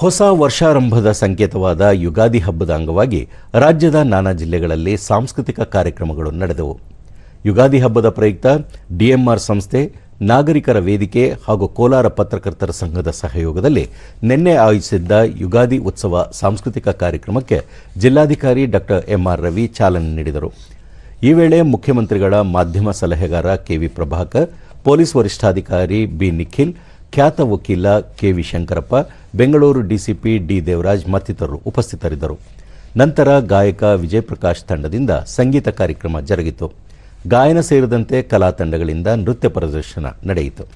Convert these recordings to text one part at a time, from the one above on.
ಹೊಸ ವರ್ಷಾರಂಭದ ಸಂಕೇತವಾದ ಯುಗಾದಿ ಹಬ್ಬದ ಅಂಗವಾಗಿ ರಾಜ್ಯದ ನಾನಾ ಜಿಲ್ಲೆಗಳಲ್ಲಿ ಸಾಂಸ್ಕೃತಿಕ ಕಾರ್ಯಕ್ರಮಗಳು ನಡೆದವು. ಯುಗಾದಿ ಹಬ್ಬದ ಪ್ರಯುಕ್ತ ಡಿಎಂಆರ್ ಸಂಸ್ಥೆ, ನಾಗರಿಕರ ವೇದಿಕೆ ಹಾಗೂ ಕೋಲಾರ ಪತ್ರಕರ್ತರ ಸಂಘದ ಸಹಯೋಗದಲ್ಲಿ ನಿನ್ನೆ ಆಯೋಜಿಸಿದ್ದ ಯುಗಾದಿ ಉತ್ಸವ ಸಾಂಸ್ಕೃತಿಕ ಕಾರ್ಯಕ್ರಮಕ್ಕೆ ಜಿಲ್ಲಾಧಿಕಾರಿ ಡಾಕ್ಟರ್ ಎಂಆರ್ ರವಿ ಚಾಲನೆ ನೀಡಿದರು. ಈ ವೇಳೆ ಮುಖ್ಯಮಂತ್ರಿಗಳ ಮಾಧ್ಯಮ ಸಲಹೆಗಾರ ಕೆವಿ ಪ್ರಭಾಕರ್, ಪೊಲೀಸ್ ವರಿಷ್ಠಾಧಿಕಾರಿ ಬಿ ನಿಖಿಲ್ ಖ್ಯಾತ ವಕೀಲ KV Shankarappa, Bengaluru DCP D Devaraj ಮತ್ತಿತರರು ಉಪಸ್ಥಿತರಿದ್ದರು. ನಂತರ ಗಾಯಕ ವಿಜಯ್ ಪ್ರಕಾಶ್ ತಂಡದಿಂದ ಸಂಗೀತ ಕಾರ್ಯಕ್ರಮ ಜರುಗಿತು. ಗಾಯನ ಸೇರಿದಂತೆ ಕಲಾ ತಂಡಗಳಿಂದ ನೃತ್ಯ ಪ್ರದರ್ಶನ ನಡೆಯಿತು.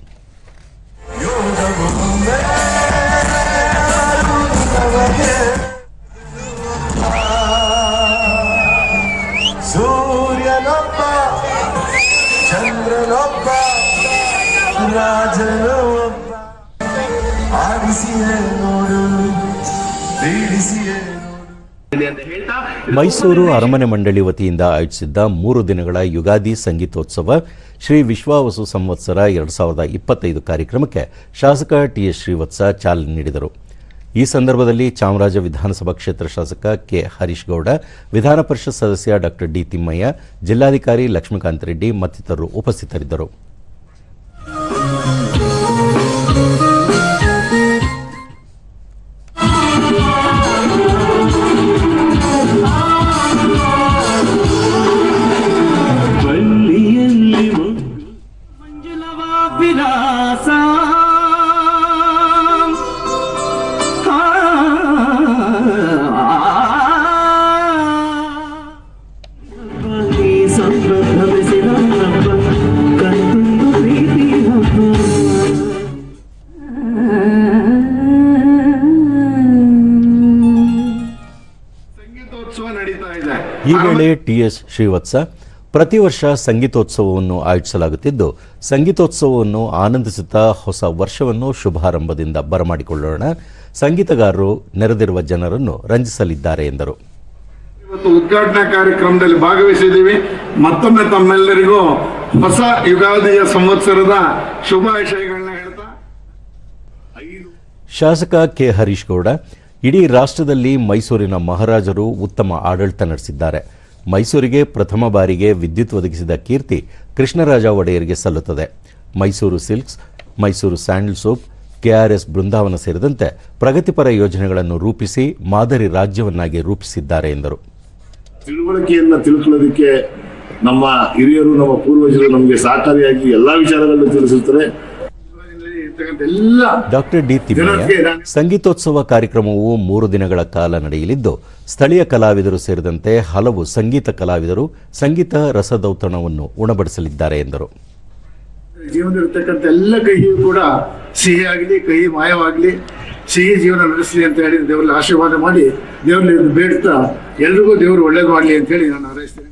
ಚಂದ್ರನೊಬ್ಬ, ರಾಜನು ಮೈಸೂರು ಅರಮನೆ ಮಂಡಳಿ ವತಿಯಿಂದ ಆಯೋಜಿಸಿದ್ದ ಮೂರು ದಿನಗಳ ಯುಗಾದಿ ಸಂಗೀತೋತ್ಸವ ಶ್ರೀ ವಿಶ್ವಾವಸು ಸಂವತ್ಸರ ಎರಡು ಸಾವಿರದ ಇಪ್ಪತ್ತೈದು ಕಾರ್ಯಕ್ರಮಕ್ಕೆ ಶಾಸಕ ಟಿಎಸ್ ಶ್ರೀವತ್ಸ ಚಾಲನೆ ನೀಡಿದರು. ಈ ಸಂದರ್ಭದಲ್ಲಿ ಚಾಮರಾಜ ವಿಧಾನಸಭಾ ಕ್ಷೇತ್ರ ಶಾಸಕ ಕೆ. ಹರೀಶ್ ಗೌಡ, ವಿಧಾನ ಪರಿಷತ್ ಸದಸ್ಯ ಡಾಕ್ಟರ್ ಡಿ ತಿಮ್ಮಯ್ಯ, ಜಿಲ್ಲಾಧಿಕಾರಿ ಲಕ್ಷ್ಮೀಕಾಂತ್ ರೆಡ್ಡಿ ಮತ್ತಿತರರು ಉಪಸ್ಥಿತರಿದ್ದರು. ವಿಲಾಸ ಆ, ಈ ವೇಳೆ ಟಿ ಎಸ್ ಪ್ರೀತಿ ಹಬ್ಬ ಸಂಗೀತೋತ್ಸವ ನಡೀತಾ ಇದೆ. ಈ ವೇಳೆ ಟಿಎಸ್ ಶ್ರೀವತ್ಸ ಪ್ರತಿ ವರ್ಷ ಸಂಗೀತೋತ್ಸವವನ್ನು ಆಯೋಜಿಸಲಾಗುತ್ತಿದ್ದು ಸಂಗೀತೋತ್ಸವವನ್ನು ಆನಂದಿಸುತ್ತಾ ಹೊಸ ವರ್ಷವನ್ನು ಶುಭಾರಂಭದಿಂದ ಬರಮಾಡಿಕೊಳ್ಳೋಣ. ಸಂಗೀತಗಾರರು ನೆರೆದಿರುವ ಜನರನ್ನು ರಂಜಿಸಲಿದ್ದಾರೆ ಎಂದರು. ಇವತ್ತು ಉದ್ಘಾಟನಾ ಕಾರ್ಯಕ್ರಮದಲ್ಲಿ ಭಾಗವಹಿಸಿದ್ದೀವಿ. ಮತ್ತೊಮ್ಮೆ ತಮ್ಮೆಲ್ಲರಿಗೂ ಹೊಸ ಯುಗಾದಿಯ ಸಂವತ್ಸರದ ಶುಭಾಶಯಗಳನ್ನ ಹೇಳ್ತಾ ಶಾಸಕ ಕೆ ಹರೀಶ್ ಗೌಡ ಇಡೀ ರಾಷ್ಟ್ರದಲ್ಲಿ ಮೈಸೂರಿನ ಮಹಾರಾಜರು ಉತ್ತಮ ಆಡಳಿತ ನಡೆಸಿದ್ದಾರೆ. ಮೈಸೂರಿಗೆ ಪ್ರಥಮ ಬಾರಿಗೆ ವಿದ್ಯುತ್ ಒದಗಿಸಿದ ಕೀರ್ತಿ ಕೃಷ್ಣರಾಜ ಒಡೆಯರ್ಗೆ ಸಲ್ಲುತ್ತದೆ. Mysuru silks, Mysuru sandal soap, KRS Brindavan ಸೇರಿದಂತೆ ಪ್ರಗತಿಪರ ಯೋಜನೆಗಳನ್ನು ರೂಪಿಸಿ ಮಾದರಿ ರಾಜ್ಯವನ್ನಾಗಿ ರೂಪಿಸಿದ್ದಾರೆ ಎಂದರು. ತಿಳುವಳಿಕೆಯನ್ನು ತಿಳ್ಕೊಳ್ಳೋದಕ್ಕೆ ನಮ್ಮ ಹಿರಿಯರು, ನಮ್ಮ ಪೂರ್ವಜರು ನಮಗೆ ಸಹಕಾರಿಯಾಗಿ ಎಲ್ಲ ವಿಚಾರಗಳನ್ನು ಎಲ್ಲ ಡಾಕ್ಟರ್ ಡಿ ತಿಮ್ಮಯ್ಯ ಸಂಗೀತೋತ್ಸವ ಕಾರ್ಯಕ್ರಮವು ಮೂರು ದಿನಗಳ ಕಾಲ ನಡೆಯಲಿದ್ದು ಸ್ಥಳೀಯ ಕಲಾವಿದರು ಸೇರಿದಂತೆ ಹಲವು ಸಂಗೀತ ಕಲಾವಿದರು ಸಂಗೀತ ರಸದೌತಣವನ್ನು ಉಣಬಡಿಸಲಿದ್ದಾರೆ ಎಂದರು. ಜೀವನದಲ್ಲಿರ್ತಕ್ಕಂಥ ಎಲ್ಲ ಕಹಿಯೂ ಕೂಡ ಸಿಹಿ ಆಗಲಿ ಕಹಿ ಮಾಯವಾಗಲಿ ಸಿಹಿ ಜೀವನ ನಡೆಸಲಿ ಅಂತ ಹೇಳಿ ದೇವರಲ್ಲಿ ಆಶೀರ್ವಾದ ಮಾಡಿ ದೇವರಲ್ಲಿ ಬೇಡ್ತಾ ಎಲ್ರಿಗೂ ದೇವರು ಒಳ್ಳೇದು ಮಾಡಲಿ ಅಂತ ಹೇಳಿ ನಾನು ಹಾರೈಸ್ತೇನೆ.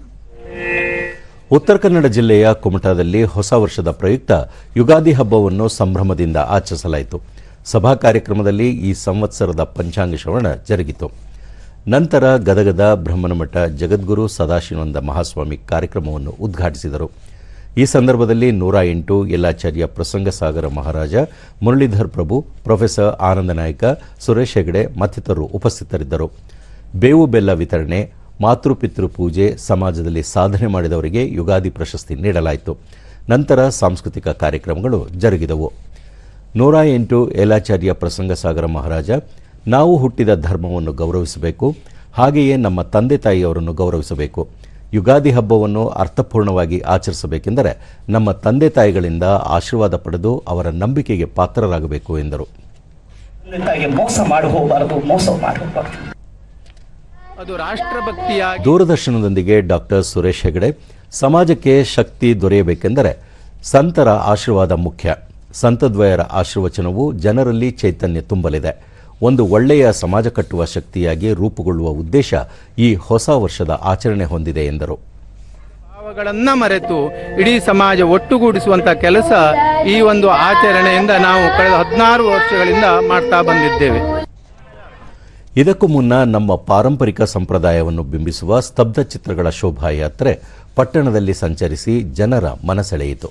ಉತ್ತರ ಕನ್ನಡ ಜಿಲ್ಲೆಯ ಕುಮಟಾದಲ್ಲಿ ಹೊಸ ವರ್ಷದ ಪ್ರಯುಕ್ತ ಯುಗಾದಿ ಹಬ್ಬವನ್ನು ಸಂಭ್ರಮದಿಂದ ಆಚರಿಸಲಾಯಿತು. ಸಭಾ ಕಾರ್ಯಕ್ರಮದಲ್ಲಿ ಈ ಸಂವತ್ಸರದ ಪಂಚಾಂಗ ಶ್ರವಣ ಜರುಗಿತು. ನಂತರ ಗದಗದ ಬ್ರಹ್ಮನಮಠ ಜಗದ್ಗುರು ಸದಾಶಿವಾನಂದ ಮಹಾಸ್ವಾಮಿ ಕಾರ್ಯಕ್ರಮವನ್ನು ಉದ್ಘಾಟಿಸಿದರು. ಈ ಸಂದರ್ಭದಲ್ಲಿ ನೂರ ಎಂಟು ಯಲ್ಲಾಚಾರ್ಯ ಪ್ರಸಂಗ ಸಾಗರ ಮಹಾರಾಜ, ಮುರಳೀಧರ್ ಪ್ರಭು, ಪ್ರೊಫೆಸರ್ ಆನಂದ ನಾಯ್ಕ, ಸುರೇಶ್ ಹೆಗಡೆ ಮತ್ತಿತರರು ಉಪಸ್ಥಿತರಿದ್ದರು. ಬೇವು ಬೆಲ್ಲ ವಿತರಣೆ ಮಾತೃಪಿತೃ ಪೂಜೆ ಸಮಾಜದಲ್ಲಿ ಸಾಧನೆ ಮಾಡಿದವರಿಗೆ ಯುಗಾದಿ ಪ್ರಶಸ್ತಿ ನೀಡಲಾಯಿತು. ನಂತರ ಸಾಂಸ್ಕೃತಿಕ ಕಾರ್ಯಕ್ರಮಗಳು ಜರುಗಿದವು. ನೂರ ಎಂಟು ಏಲಾಚಾರ್ಯ ಪ್ರಸಂಗ ಸಾಗರ ಮಹಾರಾಜ, ನಾವು ಹುಟ್ಟಿದ ಧರ್ಮವನ್ನು ಗೌರವಿಸಬೇಕು, ಹಾಗೆಯೇ ನಮ್ಮ ತಂದೆ ತಾಯಿಯವರನ್ನು ಗೌರವಿಸಬೇಕು. ಯುಗಾದಿ ಹಬ್ಬವನ್ನು ಅರ್ಥಪೂರ್ಣವಾಗಿ ಆಚರಿಸಬೇಕೆಂದರೆ ನಮ್ಮ ತಂದೆ ತಾಯಿಗಳಿಂದ ಆಶೀರ್ವಾದ ಪಡೆದು ಅವರ ನಂಬಿಕೆಗೆ ಪಾತ್ರರಾಗಬೇಕು ಎಂದರು. ಮೋಸ ಮೋಸ ಅದು ದೂರದರ್ಶನದೊಂದಿಗೆ ಡಾಕ್ಟರ್ ಸುರೇಶ್ ಹೆಗಡೆ ಸಮಾಜಕ್ಕೆ ಶಕ್ತಿ ದೊರೆಯಬೇಕೆಂದರೆ ಸಂತರ ಆಶೀರ್ವಾದ ಮುಖ್ಯ. ಸಂತದ್ವಯರ ಆಶೀರ್ವಚನವು ಜನರಲ್ಲಿ ಚೈತನ್ಯ ತುಂಬಲಿದೆ. ಒಂದು ಒಳ್ಳೆಯ ಸಮಾಜ ಕಟ್ಟುವ ಶಕ್ತಿಯಾಗಿ ರೂಪುಗೊಳ್ಳುವ ಉದ್ದೇಶ ಈ ಹೊಸ ವರ್ಷದ ಆಚರಣೆ ಹೊಂದಿದೆ ಎಂದರು. ಭಾವಗಳನ್ನ ಮರೆತು ಇಡೀ ಸಮಾಜ ಒಟ್ಟುಗೂಡಿಸುವಂತ ಕೆಲಸ ಈ ಒಂದು ಆಚರಣೆಯಿಂದ ನಾವು ಕಳೆದ ಹದಿನಾರು ವರ್ಷಗಳಿಂದ ಮಾಡ್ತಾ ಬಂದಿದ್ದೇವೆ. ಇದಕ್ಕೂ ಮುನ್ನ ನಮ್ಮ ಪಾರಂಪರಿಕ ಸಂಪ್ರದಾಯವನ್ನು ಬಿಂಬಿಸುವ ಸ್ತಬ್ಧ ಚಿತ್ರಗಳ ಶೋಭಾಯಾತ್ರೆ ಪಟ್ಟಣದಲ್ಲಿ ಸಂಚರಿಸಿ ಜನರ ಮನಸೆಳೆಯಿತು.